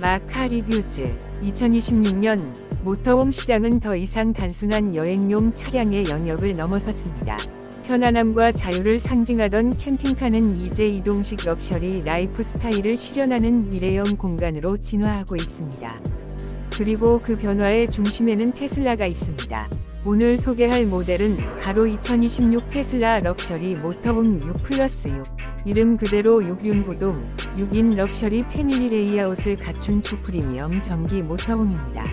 마카 리뷰즈 2026년 모터홈 시장은 더 이상 단순한 여행용 차량의 영역을 넘어섰습니다. 편안함과 자유를 상징하던 캠핑카는 이제 이동식 럭셔리 라이프 스타일을 실현하는 미래형 공간으로 진화하고 있습니다. 그리고 그 변화의 중심에는 테슬라가 있습니다. 오늘 소개할 모델은 바로 2026 테슬라 럭셔리 모터홈 6 플러스 6. 이름 그대로 6륜구동, 6인 럭셔리 패밀리 레이아웃을 갖춘 초프리미엄 전기 모터홈입니다.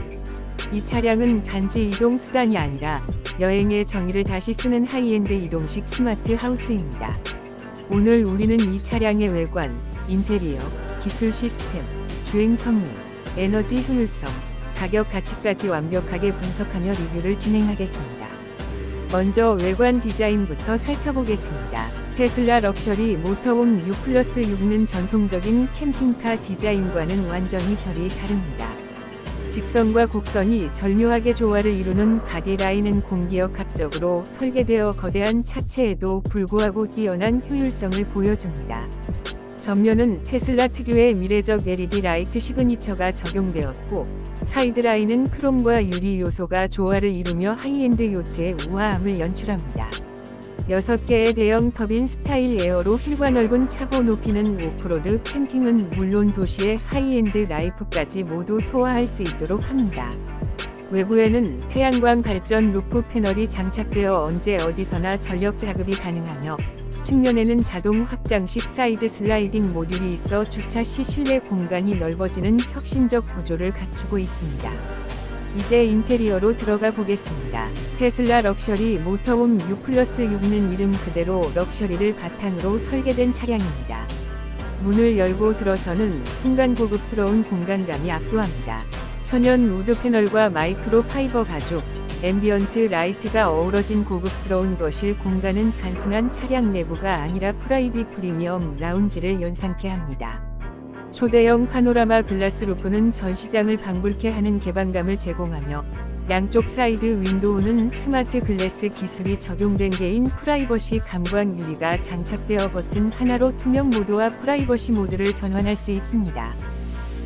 이 차량은 단지 이동 수단이 아니라 여행의 정의를 다시 쓰는 하이엔드 이동식 스마트 하우스입니다. 오늘 우리는 이 차량의 외관, 인테리어, 기술 시스템, 주행 성능, 에너지 효율성, 가격 가치까지 완벽하게 분석하며 리뷰를 진행하겠습니다. 먼저 외관 디자인부터 살펴보겠습니다. 테슬라 럭셔리 모터홈 6 플러스 6는 전통적인 캠핑카 디자인과는 완전히 결이 다릅니다. 직선과 곡선이 절묘하게 조화를 이루는 바디라인은 공기역학적으로 설계되어 거대한 차체에도 불구하고 뛰어난 효율성을 보여줍니다. 전면은 테슬라 특유의 미래적 LED 라이트 시그니처가 적용되었고 사이드라인은 크롬과 유리 요소가 조화를 이루며 하이엔드 요트의 우아함을 연출합니다. 6개의 대형 터빈 스타일 에어로 휠과 넓은 차고 높이는 오프로드 캠핑은 물론 도시의 하이엔드 라이프까지 모두 소화할 수 있도록 합니다. 외부에는 태양광 발전 루프 패널이 장착되어 언제 어디서나 전력 자급이 가능하며 측면에는 자동 확장식 사이드 슬라이딩 모듈이 있어 주차 시 실내 공간이 넓어지는 혁신적 구조를 갖추고 있습니다. 이제 인테리어로 들어가 보겠습니다. 테슬라 럭셔리 모터홈 6 플러스 6는 이름 그대로 럭셔리를 바탕으로 설계된 차량입니다. 문을 열고 들어서는 순간 고급스러운 공간감이 압도합니다. 천연 우드 패널과 마이크로 파이버 가죽, 앰비언트 라이트가 어우러진 고급스러운 거실 공간은 단순한 차량 내부가 아니라 프라이빗 프리미엄 라운지를 연상케 합니다. 초대형 파노라마 글라스 루프는 전 시장을 방불케 하는 개방감을 제공하며 양쪽 사이드 윈도우는 스마트 글래스 기술이 적용된 개인 프라이버시 감광 유리가 장착되어 버튼 하나로 투명 모드와 프라이버시 모드를 전환할 수 있습니다.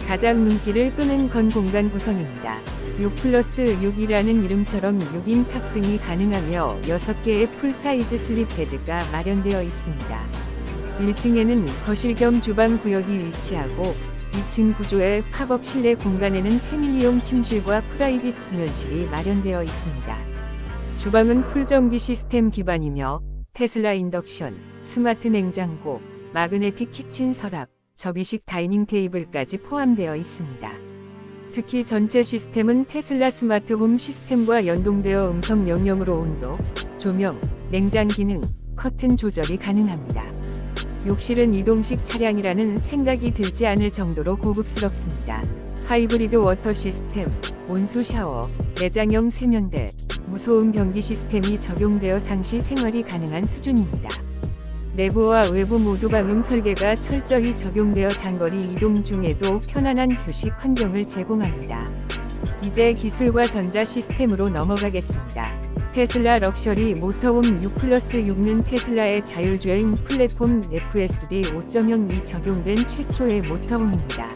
가장 눈길을 끄는 건 공간 구성입니다. 6 플러스 6이라는 이름처럼 6인 탑승이 가능하며 6개의 풀사이즈 슬립 베드가 마련되어 있습니다. 1층에는 거실 겸 주방 구역이 위치하고 2층 구조의 팝업 실내 공간에는 패밀리용 침실과 프라이빗 수면실이 마련되어 있습니다. 주방은 풀전기 시스템 기반이며 테슬라 인덕션, 스마트 냉장고, 마그네틱 키친 서랍, 접이식 다이닝 테이블까지 포함되어 있습니다. 특히 전체 시스템은 테슬라 스마트 홈 시스템과 연동되어 음성 명령으로 온도, 조명, 냉장 기능, 커튼 조절이 가능합니다. 욕실은 이동식 차량이라는 생각이 들지 않을 정도로 고급스럽습니다. 하이브리드 워터 시스템, 온수 샤워, 내장형 세면대, 무소음 변기 시스템이 적용되어 상시 생활이 가능한 수준입니다. 내부와 외부 모두 방음 설계가 철저히 적용되어 장거리 이동 중에도 편안한 휴식 환경을 제공합니다. 이제 기술과 전자 시스템으로 넘어가겠습니다. 테슬라 럭셔리 모터홈 6 플러스 6는 테슬라의 자율주행 플랫폼 FSD 5.0이 적용된 최초의 모터홈입니다.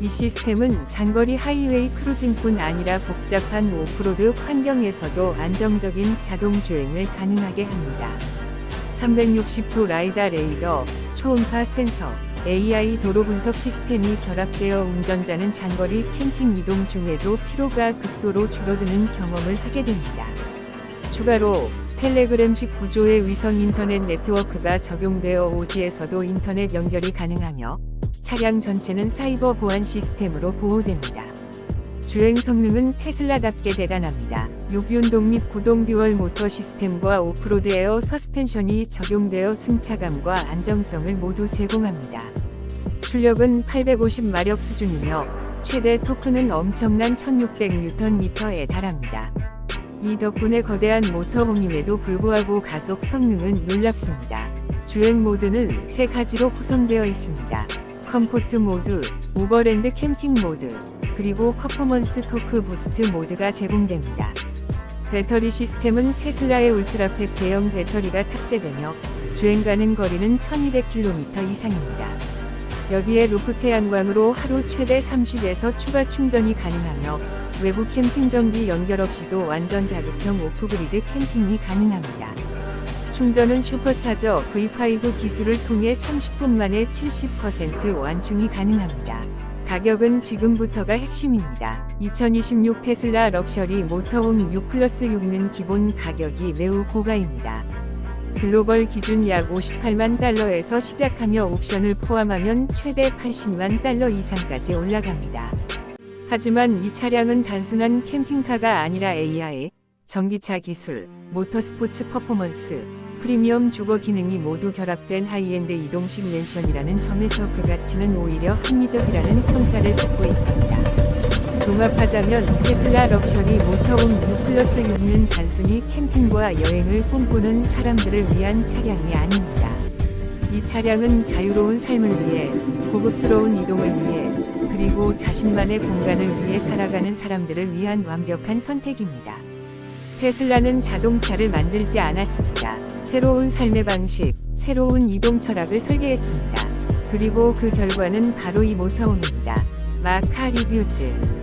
이 시스템은 장거리 하이웨이 크루징뿐 아니라 복잡한 오프로드 환경에서도 안정적인 자동 주행을 가능하게 합니다. 360도 라이다 레이더, 초음파 센서, AI 도로 분석 시스템이 결합되어 운전자는 장거리 캠핑 이동 중에도 피로가 극도로 줄어드는 경험을 하게 됩니다. 추가로 텔레그램식 구조의 위성 인터넷 네트워크가 적용되어 오지에서도 인터넷 연결이 가능하며 차량 전체는 사이버 보안 시스템으로 보호됩니다. 주행 성능은 테슬라답게 대단합니다. 6륜 독립 구동 듀얼 모터 시스템과 오프로드 에어 서스펜션이 적용되어 승차감과 안정성을 모두 제공합니다. 출력은 850마력 수준이며 최대 토크는 엄청난 1600Nm에 달합니다. 이 덕분에 거대한 모터홈임에도 불구하고 가속 성능은 놀랍습니다. 주행 모드는 세 가지로 구성되어 있습니다. 컴포트 모드, 오버랜드 캠핑 모드, 그리고 퍼포먼스 토크 부스트 모드가 제공됩니다. 배터리 시스템은 테슬라의 울트라팩 대형 배터리가 탑재되며 주행 가능 거리는 1200km 이상입니다. 여기에 루프 태양광으로 하루 최대 30에서 추가 충전이 가능하며 외부 캠핑 전기 연결 없이도 완전 자급형 오프그리드 캠핑이 가능합니다. 충전은 슈퍼차저 V5 기술을 통해 30분 만에 70% 완충이 가능합니다. 가격은 지금부터가 핵심입니다. 2026 테슬라 럭셔리 모터홈 6 플러스 6는 기본 가격이 매우 고가입니다. 글로벌 기준 약 58만 달러에서 시작하며 옵션을 포함하면 최대 80만 달러 이상까지 올라갑니다. 하지만 이 차량은 단순한 캠핑카가 아니라 AI, 전기차 기술, 모터스포츠 퍼포먼스, 프리미엄 주거 기능이 모두 결합된 하이엔드 이동식 랜션이라는 점에서 그 가치는 오히려 합리적이라는 평가를 받고 있습니다. 종합하자면 테슬라 럭셔리 모터홈 6 플러스 6는 단순히 캠핑과 여행을 꿈꾸는 사람들을 위한 차량이 아닙니다. 이 차량은 자유로운 삶을 위해, 고급스러운 이동을 위해, 그리고 자신만의 공간을 위해 살아가는 사람들을 위한 완벽한 선택입니다. 테슬라는 자동차를 만들지 않았습니다. 새로운 삶의 방식, 새로운 이동 철학을 설계했습니다. 그리고 그 결과는 바로 이 모터홈입니다. 마카 리뷰즈